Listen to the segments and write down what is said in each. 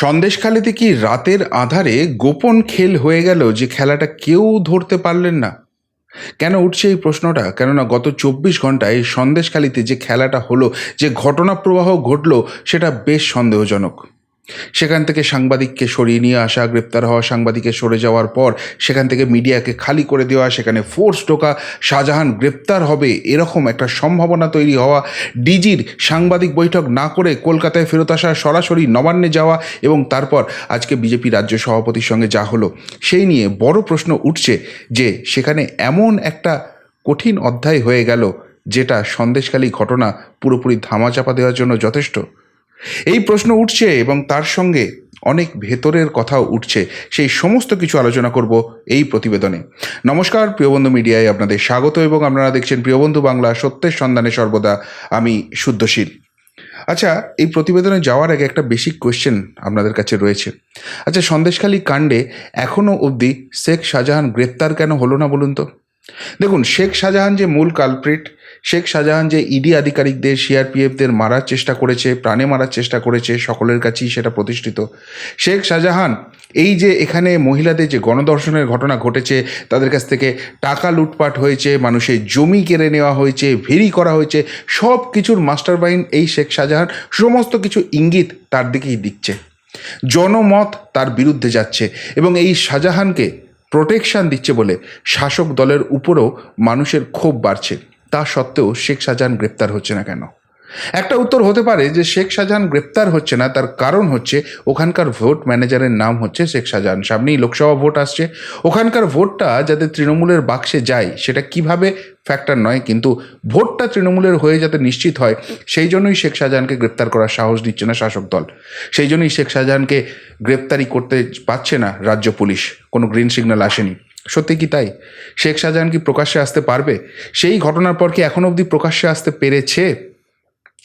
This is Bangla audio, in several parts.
সন্দেশখালিতে কি রাতের আধারে গোপন খেল হয়ে গেল যে খেলাটা কেউ ধরতে পারলেন না? কেন উঠছে এই প্রশ্নটা? কেননা গত চব্বিশ ঘন্টায় সন্দেশখালিতে যে খেলাটা হলো, যে ঘটনা প্রবাহ ঘটল, সেটা বেশ সন্দেহজনক। সেখান থেকে সাংবাদিককে সরিয়ে নিয়ে আসা, গ্রেপ্তার হওয়া সাংবাদিকের সরে যাওয়ার পর সেখান থেকে মিডিয়াকে খালি করে দেওয়া, সেখানে ফোর্স ঢোকা, শাহজাহান গ্রেপ্তার হবে এরকম একটা সম্ভাবনা তৈরি হওয়া, ডিজির সাংবাদিক বৈঠক না করে কলকাতায় ফেরত আসা, সরাসরি নবান্নে যাওয়া এবং তারপর আজকে বিজেপি রাজ্য সভাপতির সঙ্গে যা হলো, সেই নিয়ে বড় প্রশ্ন উঠছে যে সেখানে এমন একটা কঠিন অধ্যায় হয়ে গেল যেটা সন্দেশকালী ঘটনা পুরোপুরি ধামাচাপা দেওয়ার জন্য যথেষ্ট। এই প্রশ্ন উঠছে এবং তার সঙ্গে অনেক ভেতরের কথাও উঠছে। সেই সমস্ত কিছু আলোচনা করব এই প্রতিবেদনে। নমস্কার, প্রিয়বন্ধু মিডিয়ায় আপনাদের স্বাগত এবং আপনারা দেখছেন প্রিয়বন্ধু বাংলা, সত্যের সন্ধানে সর্বদা আমি শুদ্ধশীল। আচ্ছা এই প্রতিবেদনে যাওয়ার আগে একটা বেসিক কোয়েশ্চেন আপনাদের কাছে রয়েছে। আচ্ছা সন্দেশখালী কাণ্ডে এখনও অবধি শেখ শাহজাহান গ্রেপ্তার কেন হলো না বলুন তো? দেখুন, শেখ শাহজাহান যে মূল কালপ্রিট শেখ শাহজাহান যে ইডি আধিকারিকদের সিআরপিএফদের মারার চেষ্টা করেছে, প্রাণে মারার চেষ্টা করেছে, সকলের কাছেই সেটা প্রতিষ্ঠিত। শেখ শাহজাহান, এই যে এখানে মহিলাদের যে গণদর্শনের ঘটনা ঘটেছে, তাদের কাছ থেকে টাকা লুটপাট হয়েছে, মানুষের জমি কেড়ে নেওয়া হয়েছে ভেরি করা হয়েছে, সব কিছুর মাস্টার এই শেখ শাহজাহান, সমস্ত কিছু ইঙ্গিত তার দিকেই দিচ্ছে। জনমত তার বিরুদ্ধে যাচ্ছে এবং এই শাহজাহানকে প্রোটেকশান দিচ্ছে বলে শাসক দলের উপরও মানুষের ক্ষোভ বাড়ছে। তা সত্ত্বেও শেখ শাহজাহান গ্রেপ্তার হচ্ছে না কেন? একটা উত্তর হতে পারে যে শেখ শাহজাহান গ্রেপ্তার হচ্ছে না, তার কারণ হচ্ছে ওখানকার ভোট ম্যানেজারের নাম হচ্ছে শেখ শাহজাহান। সামনেই লোকসভা ভোট আসছে। ওখানকার ভোটটা যাতে তৃণমূলের বাক্সে যায়, সেটা কীভাবে ফ্যাক্টর নয়, কিন্তু ভোটটা তৃণমূলের হয়ে যাতে নিশ্চিত হয়, সেই জন্যই শেখ শাহজাহানকে গ্রেপ্তার করার সাহস দিচ্ছে না শাসক দল। সেই জন্যই শেখ শাহজাহানকে গ্রেপ্তারি করতে পারছে না রাজ্য পুলিশ। কোনো গ্রিন সিগন্যাল আসেনি। সত্যি কি তাই? শেখ শাহজাহান কি প্রকাশ্যে আসতে পারবে? সেই ঘটনার পর কি এখন অবধি প্রকাশ্যে আসতে পেরেছে?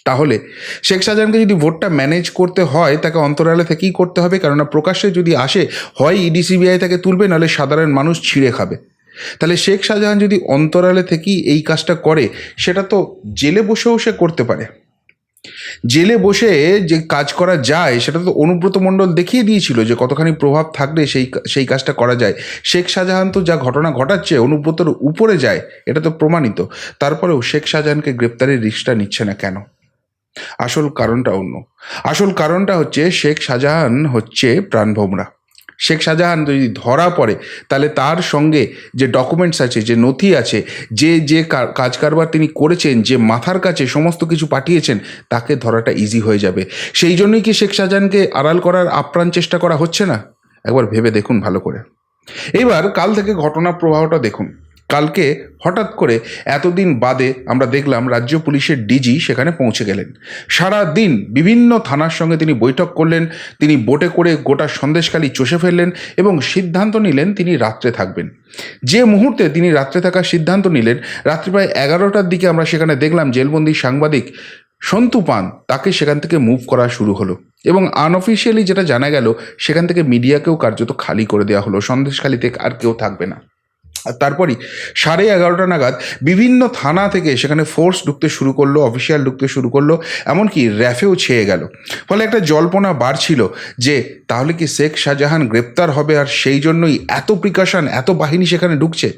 তাহলে শেখ শাহজাহানকে যদি ভোটটা ম্যানেজ করতে হয়, তাকে অন্তরালে থেকেই করতে হবে। কেননা প্রকাশ্যে যদি আসে, হয় ইডি, সিবিআই তাকে তুলবে, নাহলে সাধারণ মানুষ ছিঁড়ে খাবে। তাহলে শেখ শাহজাহান যদি অন্তরালে থেকেই এই কাজটা করে, সেটা তো জেলে বসেও সে করতে পারে। জেলে বসে যে কাজ করা যায়, সেটা তো অনুব্রত মণ্ডল দেখিয়ে দিয়েছিল যে কতখানি প্রভাব থাকলে সেই সেই কাজটা করা যায়। শেখ শাহজাহান তো যা ঘটনা ঘটাচ্ছে, অনুব্রতর উপরে যায়, এটা তো প্রমাণিত। তারপরেও শেখ শাহজাহানকে গ্রেপ্তারের রিক্সটা নিচ্ছে না কেন? আসল কারণটা অন্য। আসল কারণটা হচ্ছে শেখ শাহজাহান হচ্ছে প্রাণভোমরা। শেখ শাহজাহান যদি ধরা পড়ে, তাহলে তার সঙ্গে যে ডকুমেন্টস আছে, যে নথি আছে, যে যে কাজ কারবার তিনি করেছেন, যে মাথার কাছে সমস্ত কিছু পাঠিয়েছেন, তাকে ধরাটা ইজি হয়ে যাবে। সেই জন্যই কি শেখ শাহজাহানকে আড়াল করার আপ্রাণ চেষ্টা করা হচ্ছে না? একবার ভেবে দেখুন ভালো করে। এবার কাল থেকে ঘটনা প্রবাহটা দেখুন। কালকে হঠাৎ করে এতদিন বাদে আমরা দেখলাম রাজ্য পুলিশের ডিজি সেখানে পৌঁছে গেলেন। সারা দিন বিভিন্ন থানার সঙ্গে তিনি বৈঠক করলেন, তিনি বোটে করে গোটা সন্দেশখালি চষে ফেললেন এবং সিদ্ধান্ত নিলেন তিনি রাত্রে থাকবেন। যে মুহূর্তে তিনি রাত্রে থাকার সিদ্ধান্ত নিলেন, রাত্রি প্রায় এগারোটার দিকে আমরা সেখানে দেখলাম জেলবন্দি সাংবাদিক সন্তু পান তাকে সেখান থেকে মুভ করা শুরু হলো এবং আনঅফিসিয়ালি যেটা জানা গেল, সেখান থেকে মিডিয়াকেও কার্যত খালি করে দেওয়া হলো। সন্দেশখালিতে আর কেউ থাকবে না। আর তারপরই সাড়ে এগারোটা নাগাদ বিভিন্ন থানা থেকে সেখানে ফোর্স ঢুকতে শুরু করল অফিসিয়াল ঢুকতে শুরু করল, এমনকি র্যাফেও ছেয়ে গেল। ফলে একটা জল্পনা বাড়ছিল যে, তাহলে কি শেখ শাহজাহান গ্রেপ্তার হবে আর সেই জন্যই এত প্রিকশন এত বাহিনী সেখানে ঢুকছে?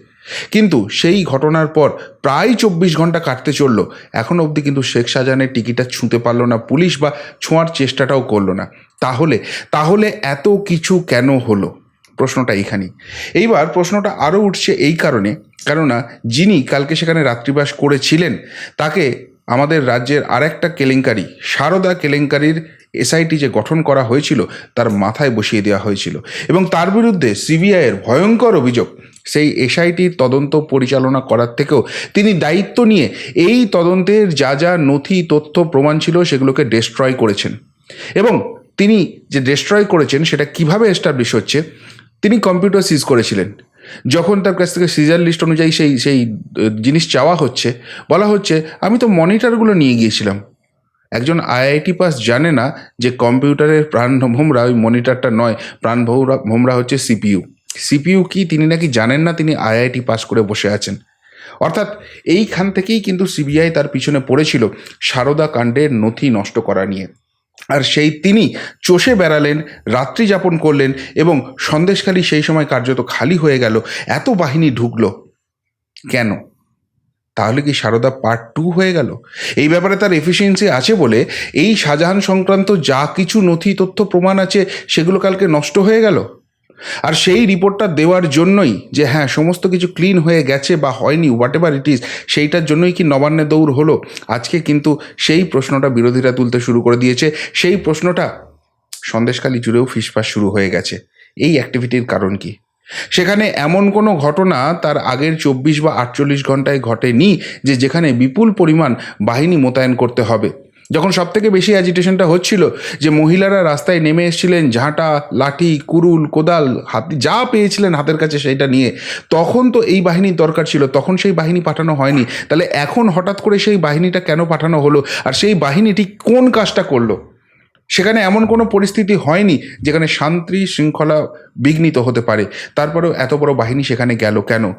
কিন্তু সেই ঘটনার পর প্রায় চব্বিশ ঘণ্টা কাটতে চলল। এখন অবধি কিন্তু শেখ শাহজাহানের টিকিটটা ছুঁতে পারল না পুলিশ বা ছোঁয়ার চেষ্টাটাও করল না। তাহলে তাহলে এত কিছু কেন হলো? প্রশ্নটা এইখানেই এইবার প্রশ্নটা আরও উঠছে এই কারণে, কেননা যিনি কালকে সেখানে রাত্রিবাস করেছিলেন, তাকে আমাদের রাজ্যের আরেকটা কেলেঙ্কারি, সারদা কেলেঙ্কারির এসআইটি যে গঠন করা হয়েছিল, তার মাথায় বসিয়ে দেওয়া হয়েছিল। এবং তার বিরুদ্ধে সিবিআইয়ের ভয়ঙ্কর অভিযোগ, সেই এসআইটির তদন্ত পরিচালনা করার থেকেও তিনি দায়িত্ব নিয়ে এই তদন্তের যা যা নথি তথ্য প্রমাণ ছিল, সেগুলোকে ডেস্ট্রয় করেছেন। এবং তিনি যে ডেস্ট্রয় করেছেন, সেটা কীভাবে এস্টাবলিশ হচ্ছে তিনি কম্পিউটার সিজ করেছিলেন। যখন তার কাছ থেকে সিজার লিস্ট অনুযায়ী সেই সেই জিনিস চাওয়া হচ্ছে, বলা হচ্ছে, আমি তো মনিটরগুলো নিয়ে গিয়েছিলাম। একজন আইআইটি পাস জানে না যে কম্পিউটারের প্রাণ ভোমরা, ওই মনিটরটা নয়, প্রাণ ভোমরা হচ্ছে সিপিইউ সিপিইউ কি? তিনি নাকি জানেন না তিনি আইআইটি পাস করে বসে আছেন। অর্থাৎ এইখান থেকেই কিন্তু সিবিআই তার পিছনে পড়েছিল সারদা কাণ্ডের নথি নষ্ট করা নিয়ে। আর সেই তিনি চষে বেড়ালেন, রাত্রি যাপন করলেন এবং সন্দেশখালি সেই সময় কার্যত খালি হয়ে গেল। এত বাহিনী ঢুকল। কেন? তাহলে কি সারদা পার্ট টু হয়ে গেল? এই ব্যাপারে তার এফিসিয়েন্সি আছে বলে এই শাহজাহান সংক্রান্ত যা কিছু নথি তথ্য প্রমাণ আছে, সেগুলো কালকে নষ্ট হয়ে গেল? আর সেই রিপোর্টটা দেওয়ার জন্যই যে হ্যাঁ সমস্ত কিছু ক্লিন হয়ে গেছে বা হয়নি হোয়াট এভার ইট ইজ সেইটার জন্যই কি নবান্নে দৌড় হলো? আজকে কিন্তু সেই প্রশ্নটা বিরোধীরা তুলতে শুরু করে দিয়েছে। সেই প্রশ্নটা সন্দেশখালি জুড়েও ফিসফাস শুরু হয়ে গেছে। এই অ্যাক্টিভিটির কারণ কি? সেখানে এমন কোনো ঘটনা তার আগের চব্বিশ বা আটচল্লিশ ঘন্টায় ঘটেনি যে যেখানে বিপুল পরিমাণ বাহিনী মোতায়েন করতে হবে। যখন সব থেকে বেশি অ্যাজিটেশনটা হচ্ছিল যে মহিলারা রাস্তায় নেমে এসেছিলেন, ঝাঁটা, লাঠি, কুরুল, কোদাল, হাত, যা পেয়েছিলেন হাতের কাছে সেইটা নিয়ে, তখন তো এই বাহিনীর দরকার ছিল, তখন সেই বাহিনী পাঠানো হয়নি। তাহলে এখন হঠাৎ করে সেই বাহিনীটা কেন পাঠানো হলো? আর সেই বাহিনীটি কোন কাজটা করল? সেখানে এমন কোনো পরিস্থিতি হয়নি যেখানে শান্তি, শৃঙ্খলা বিঘ্নিত হতে পারে। তারপরেও এত বড় বাহিনী সেখানে গেল কেন?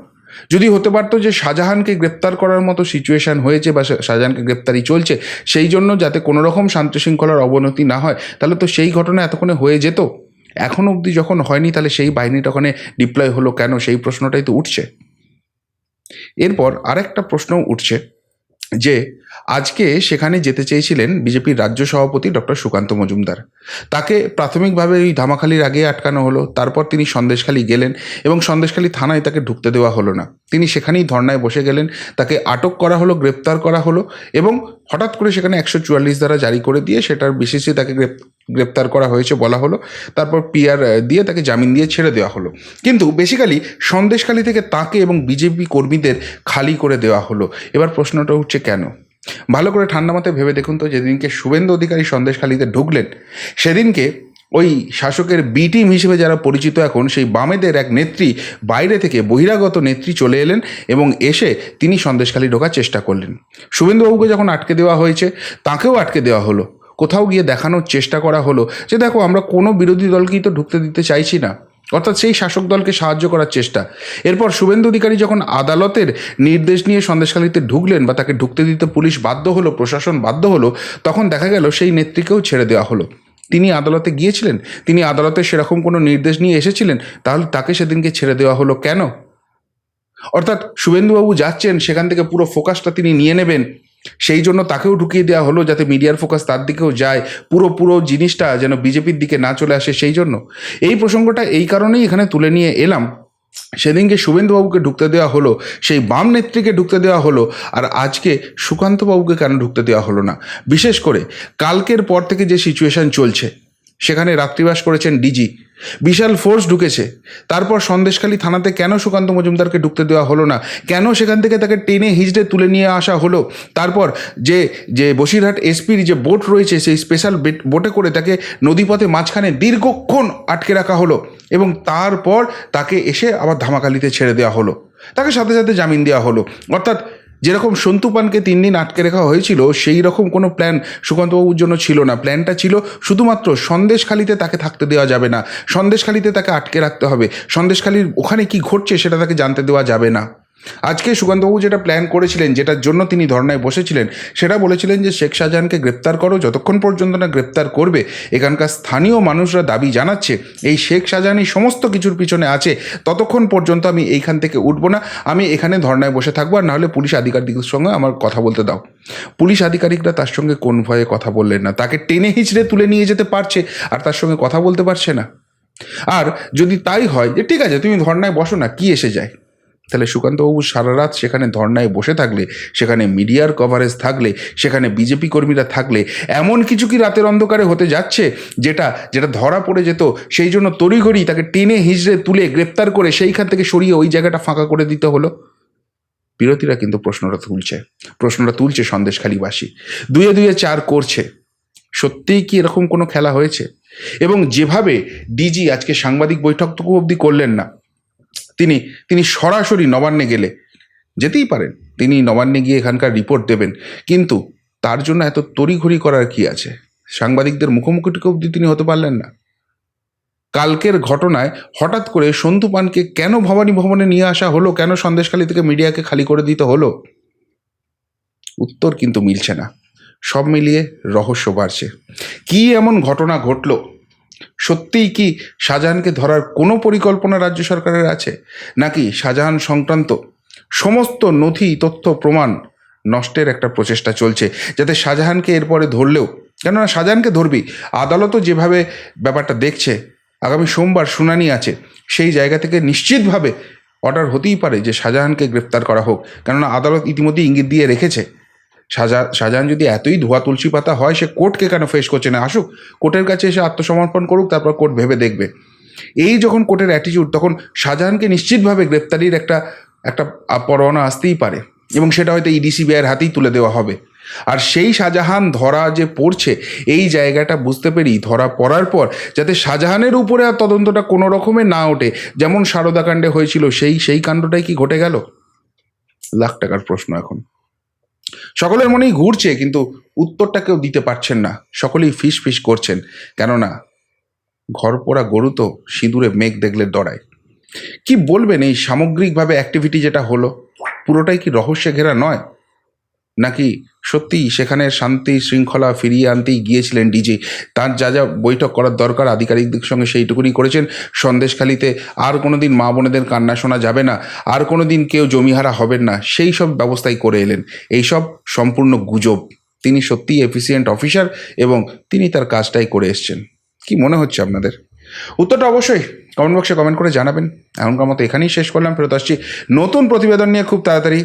যদি হতে পারতো যে শাহজাহানকে গ্রেপ্তার করার মতো সিচুয়েশন হয়েছে বা শাহজাহানকে গ্রেপ্তারি চলছে, সেই জন্য যাতে কোনো রকম শান্তি শৃঙ্খলার অবনতি না হয়, তাহলে তো সেই ঘটনা এতক্ষণে হয়ে যেত। এখন অবধি যখন হয়নি, তাহলে সেই বাহিনীটা ওখানে ডিপ্লয় হলো কেন? সেই প্রশ্নটাই তো উঠছে। এরপর আরেকটা প্রশ্ন উঠছে। যে আজকে সেখানে যেতে চেয়েছিলেন বিজেপির রাজ্য সভাপতি ডক্টর সুকান্ত মজুমদার। তাকে প্রাথমিকভাবে ওই ধামাখালির আগে আটকানো হলো, তারপর তিনি সন্দেশখালি গেলেন এবং সন্দেশখালি থানায় তাকে ঢুকতে দেওয়া হলো না। তিনি সেখানেই ধর্নায় বসে গেলেন, তাকে আটক করা হলো, গ্রেপ্তার করা হলো এবং হঠাৎ করে সেখানে একশো চুয়াল্লিশ দ্বারা জারি করে দিয়ে সেটার বিশেষে তাকে গ্রেপ্তার করা হয়েছে বলা হলো। তারপর পিআর দিয়ে তাকে জামিন দিয়ে ছেড়ে দেওয়া হলো। কিন্তু বেসিক্যালি সন্দেশখালি থেকে তাকে এবং বিজেপি কর্মীদের খালি করে দেওয়া হলো। এবার প্রশ্নটা উঠছে কেন? ভালো করে ঠান্ডা মাথায় ভেবে দেখুন তো, যেদিনকে শুভেন্দু অধিকারী সন্দেশখালিতে ঢুকলেন, সেদিনকে ওই শাসকের বি টিম হিসেবে যারা পরিচিত এখন, সেই বামেদের এক নেত্রী বাইরে থেকে বহিরাগত নেত্রী চলে এলেন এবং এসে তিনি সন্দেশখালি ঢোকার চেষ্টা করলেন। শুভেন্দুবাবুকে যখন আটকে দেওয়া হয়েছে, তাকেও আটকে দেওয়া হলো। কোথাও গিয়ে দেখানোর চেষ্টা করা হলো যে দেখো, আমরা কোনো বিরোধী দলকেই তো ঢুকতে দিতে চাইছি না। অর্থাৎ সেই শাসক দলকে সাহায্য করার চেষ্টা। এরপর শুভেন্দু অধিকারী যখন আদালতের নির্দেশ নিয়ে সন্দেশখালিতে ঢুকলেন বা তাকে ঢুকতে দিতে পুলিশ বাধ্য হলো, প্রশাসন বাধ্য হলো, তখন দেখা গেল সেই নেত্রীকেও ছেড়ে দেওয়া হলো। তিনি আদালতে গিয়েছিলেন, তিনি আদালতে সেরকম কোনো নির্দেশ নিয়ে এসেছিলেন, তাহলে তাকে সেদিনকে ছেড়ে দেওয়া হলো কেন? অর্থাৎ শুভেন্দুবাবু যাচ্ছেন, সেখান থেকে পুরো ফোকাসটা তিনি নিয়ে নেবেন। সেই জন্য তাকেও ঢুকিয়ে দেওয়া হলো যাতে মিডিয়ার ফোকাস তার দিকেও যায়, পুরো পুরো জিনিসটা যেন বিজেপির দিকে না চলে আসে সেই জন্য। এই প্রসঙ্গটা এই কারণেই এখানে তুলে নিয়ে এলাম। সেদিনকে শুভেন্দুবাবুকে ঢুকতে দেওয়া হলো, সেই বাম নেত্রীকে ঢুকতে দেওয়া হলো, আর আজকে সুকান্তবাবুকে কেন ঢুকতে দেওয়া হলো না? বিশেষ করে, কালকের পর থেকে যে সিচুয়েশন চলছে সেখানে রাত্রিবাস করেছেন ডিজি। বিশাল ফোর্স ঢুকেছে। তারপর সন্দেশখালী থানাতে কেন সুকান্ত মজুমদারকে ঢুকতে দেওয়া হলো না? কেন সেখান থেকে তাকে টেনে হিজড়ে তুলে নিয়ে আসা হলো? তারপর যে যে বসিরহাট এসপির যে বোট রয়েছে, সেই স্পেশাল বোটে করে তাকে নদীপথে মাঝখানে দীর্ঘক্ষণ আটকে রাখা হলো এবং তারপর তাকে এসে আবার ধামাকালিতে ছেড়ে দেওয়া হলো। তাকে সাথে সাথে জামিন দেওয়া হলো। অর্থাৎ যেরকম সন্তু পানকে তিন দিন আটকে রাখা হয়েছিল, সেই রকম কোনো প্ল্যান সুকান্তবাবুর জন্য ছিল না। প্ল্যানটা ছিল শুধুমাত্র সন্দেশখালিতে তাকে থাকতে দেওয়া যাবে না। সন্দেশখালিতে তাকে আটকে রাখতে হবে। সন্দেশখালির ওখানে কি ঘটছে সেটা তাকে জানতে দেওয়া যাবে না। আজকে সুকান্তবাবু যেটা প্ল্যান করেছিলেন, যেটার জন্য তিনি ধর্নায় বসেছিলেন, সেটা বলেছিলেন যে শেখ শাহজাহানকে গ্রেপ্তার করো, যতক্ষণ পর্যন্ত না গ্রেপ্তার করবে, এখানকার স্থানীয় মানুষরা দাবি জানাচ্ছে, এই শেখ শাহজাহানই সমস্ত কিছুর পিছনে আছে, ততক্ষণ পর্যন্ত আমি এইখান থেকে উঠবো না, আমি এখানে ধর্নায় বসে থাকব, আর নাহলে পুলিশ আধিকারিকদের সঙ্গে আমার কথা বলতে দাও। পুলিশ আধিকারিকরা তার সঙ্গে কোন ভয়ে কথা বললেন না, তাকে টেনে হিচড়ে তুলে নিয়ে যেতে পারছে, আর তার সঙ্গে কথা বলতে পারছে না। আর যদি তাই হয় যে, ঠিক আছে, তুমি ধর্নায় বসো না, কি এসে যায়? তাহলে সুকান্তবাবু সারা রাত সেখানে ধর্নায় বসে থাকলে, সেখানে মিডিয়ার কভারেজ থাকলে, সেখানে বিজেপি কর্মীরা থাকলে, এমন কিছু কি রাতের অন্ধকারে হতে যাচ্ছে যেটা যেটা ধরা পড়ে যেত? সেই জন্য তড়িঘড়ি তাকে টেনে হিজড়ে তুলে গ্রেপ্তার করে সেইখান থেকে সরিয়ে ওই জায়গাটা ফাঁকা করে দিতে হলো। বিরোধীরা কিন্তু প্রশ্নটা তুলছে। প্রশ্নটা তুলছে সন্দেশখালীবাসী। দুয়ে দুয়ে চার করছে। সত্যিই কি এরকম কোনো খেলা হয়েছে? এবং যেভাবে ডিজি আজকে সাংবাদিক বৈঠকটুকু অবধি করলেন না তিনি তিনি সরাসরি নবান্নে গেলে যেতেই পারেন। তিনি নবান্নে গিয়ে এখানকার রিপোর্ট দেবেন। কিন্তু তার জন্য এত তড়িঘড়ি করার কি আছে? সাংবাদিকদের মুখোমুখিটুকু অবধি তিনি হতে পারলেন না। কালকের ঘটনায় হঠাৎ করে সন্তু পানকে কেন ভবানী ভবনে নিয়ে আসা হলো? কেন সন্দেশখালী থেকে মিডিয়াকে খালি করে দিতে হলো? উত্তর কিন্তু মিলছে না। সব মিলিয়ে রহস্য বাড়ছে। কি এমন ঘটনা ঘটলো? সত্যিই কি শাহজাহানকে ধরার কোনো পরিকল্পনা রাজ্য সরকারের আছে? নাকি শাহজাহান সংক্রান্ত সমস্ত নথি, তথ্য, প্রমাণ নষ্টের একটা প্রচেষ্টা চলছে যাতে শাহজাহানকে এরপরে ধরলেও? কেননা শাহজাহানকে ধরবি আদালতও যেভাবে ব্যাপারটা দেখছে, আগামী সোমবার শুনানি আছে, সেই জায়গা থেকে নিশ্চিতভাবে অর্ডার হতেই পারে যে শাহজাহানকে গ্রেপ্তার করা হোক। কেননা আদালত ইতিমধ্যে ইঙ্গিত দিয়ে রেখেছে। শাহজাহ শাহজাহান যদি এতই ধোয়া তুলসী পাতা হয়, সে কোর্টকে কেন ফেস করছে না? আসুক, কোর্টের কাছে এসে আত্মসমর্পণ করুক, তারপর কোর্ট ভেবে দেখবে। এই যখন কোর্টের অ্যাটিটিউড তখন শাহজাহানকে নিশ্চিতভাবে গ্রেপ্তারির একটা একটা পরোয়ানা আসতেই পারে এবং সেটা হয়তো ইডিসি বিআইয়ের হাতেই তুলে দেওয়া হবে। আর সেই শাহজাহান ধরা যে পড়ছে, এই জায়গাটা বুঝতে পেরি ধরা পড়ার পর যাতে শাহজাহানের উপরে আর তদন্তটা কোনো রকমে না ওঠে, যেমন সারদাকাণ্ডে হয়েছিল, সেই সেই কাণ্ডটাই কি ঘটে গেল? লাখ টাকার প্রশ্ন এখন। সকলের মনেই ঘুরছে, কিন্তু উত্তরটা কেউ দিতে পারছেন না। সকলেই ফিস ফিস করছেন, কেননা ঘর পোড়া গরু তো সিঁদুরে মেঘ দেখলে দড়ায়। কি বলবেন এই সামগ্রিকভাবে অ্যাক্টিভিটি যেটা হলো? পুরোটাই কি রহস্যে ঘেরা নয়? নাকি সত্যিই সেখানে শান্তি শৃঙ্খলা ফিরিয়ে আনতেই গিয়েছিলেন ডিজি? তার যা যা বৈঠক করার দরকার আধিকারিকদের সঙ্গে সেইটুকুনি করেছেন। সন্দেশখালিতে আর কোনো দিন মা বোনেদের কান্না শোনা যাবে না। আর কোনো দিন কেউ জমিহারা হবেন না। সেই সব ব্যবস্থাই করে এলেন। এইসব সম্পূর্ণ গুজব। তিনি সত্যিই এফিসিয়েন্ট অফিসার এবং তিনি তার কাজটাই করে এসছেন। কি মনে হচ্ছে আপনাদের? উত্তরটা অবশ্যই কমেন্ট বক্সে কমেন্ট করে জানাবেন। এখনকার মতো এখানেই শেষ করলাম। ফেরত আসছি নতুন প্রতিবেদন নিয়ে খুব তাড়াতাড়ি।